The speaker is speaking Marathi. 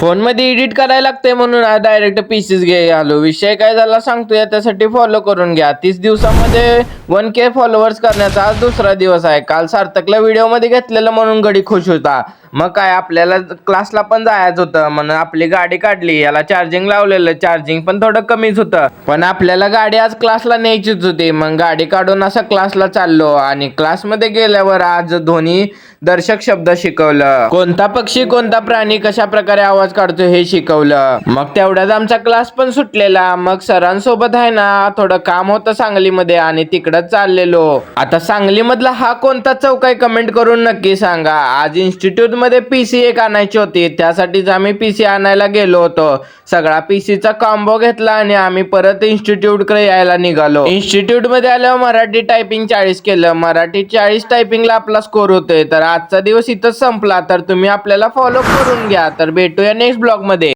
फोनमध्ये एडिट करायला लागते म्हणून डायरेक्ट पीसीस घे आलो. विषय काय झाला सांगतोय त्यासाठी फॉलो करून घ्या. तीस दिवसामध्ये वन के फॉलोअर्स करण्याचा आज दुसरा दिवस आहे. काल सार्थकला व्हिडिओमध्ये घेतलेलं म्हणून घडी खुश होता. मग काय आपल्याला क्लासला पण जायचं होतं. म्हणून आपली गाडी काढली. याला चार्जिंग लावलेलं. चार्जिंग पण थोडं कमीच होतं. पण आपल्याला गाडी आज क्लासला न्यायचीच होती. मग गाडी काढून असं क्लासला चाललो. आणि क्लासमध्ये गेल्यावर आज धोनी दर्शक शब्द शिकवलं. कोणता पक्षी कोणता प्राणी कशा प्रकारे आवाज काढतो हे शिकवलं. मग तेवढ्याच आमचा क्लास पण सुटलेला. मग सरांसोबत आहे ना थोडं काम होतं सांगलीमध्ये आणि तिकडं चाललेलो. आता सांगलीमधला हा कोणता चौक आहे कमेंट करून नक्की सांगा. आज इन्स्टिट्यूट मध्ये पीसी एक आणायची होती. त्यासाठीच आम्ही पीसी आणायला गेलो होतो सगळा पीसीचा कॉम्बो घेतला आणि आम्ही परत इन्स्टिट्यूटकडे यायला निघालो. इन्स्टिट्यूटमध्ये आल्यावर मराठी टायपिंग चाळीस केलं. मराठी चाळीस टायपिंगला आपला स्कोर होतोय. तर आजचा दिवस इथं संपला. तर तुम्ही आपल्याला फॉलो करून घ्या. तर भेटूया नेक्स्ट ब्लॉगमध्ये.